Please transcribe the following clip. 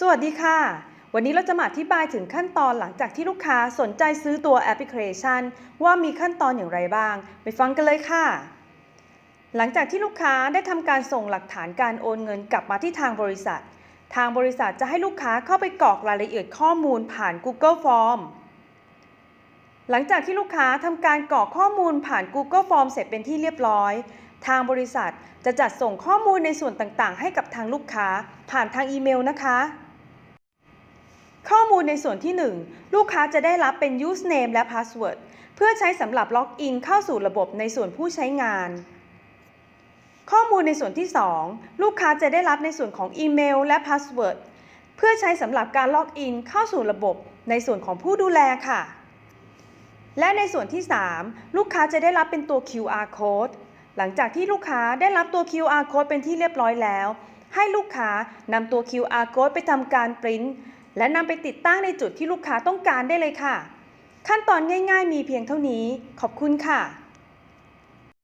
สวัสดีค่ะ วันนี้เราจะมาอธิบายถึงขั้นตอนหลังจากที่ลูกค้าสนใจซื้อตัวแอปพลิเคชัน ว่ามีขั้นตอนอย่างไรบ้าง ไปฟังกันเลยค่ะ หลังจากที่ลูกค้าได้ทำการส่งหลักฐานการโอนเงินกลับมาที่ทางบริษัท ทางบริษัทจะให้ลูกค้าเข้าไปกรอกรายละเอียดข้อมูลผ่าน Google Form หลังจากที่ลูกค้าทำการกรอกข้อมูลผ่าน Google Form เสร็จเป็นที่เรียบร้อย ทางบริษัทจะจัดส่งข้อมูลในส่วนต่างๆ ให้กับทางลูกค้า ผ่านทางอีเมลนะคะ ข้อมูลในส่วนที่ 1 ลูกค้าจะได้รับเป็น username และ password เพื่อใช้สำหรับล็อกอินเข้าสู่ระบบในส่วนผู้ใช้งาน ข้อมูลในส่วนที่ 2 ลูกค้าจะได้รับในส่วนของอีเมลและ password เพื่อใช้สำหรับการล็อกอินเข้าสู่ระบบในส่วนของผู้ดูแลค่ะ และในส่วนที่ 3 ลูกค้าจะได้รับเป็นตัว QR code หลังจากที่ลูกค้าได้รับตัว QR code เป็นที่เรียบร้อยแล้ว ให้ลูกค้านำตัว QR code ไปทำการปริ้น และนำไปติดตั้งในจุดที่ลูกค้าต้องการได้เลยค่ะ ขั้นตอนง่าย ๆ มีเพียงเท่านี้ ขอบคุณค่ะ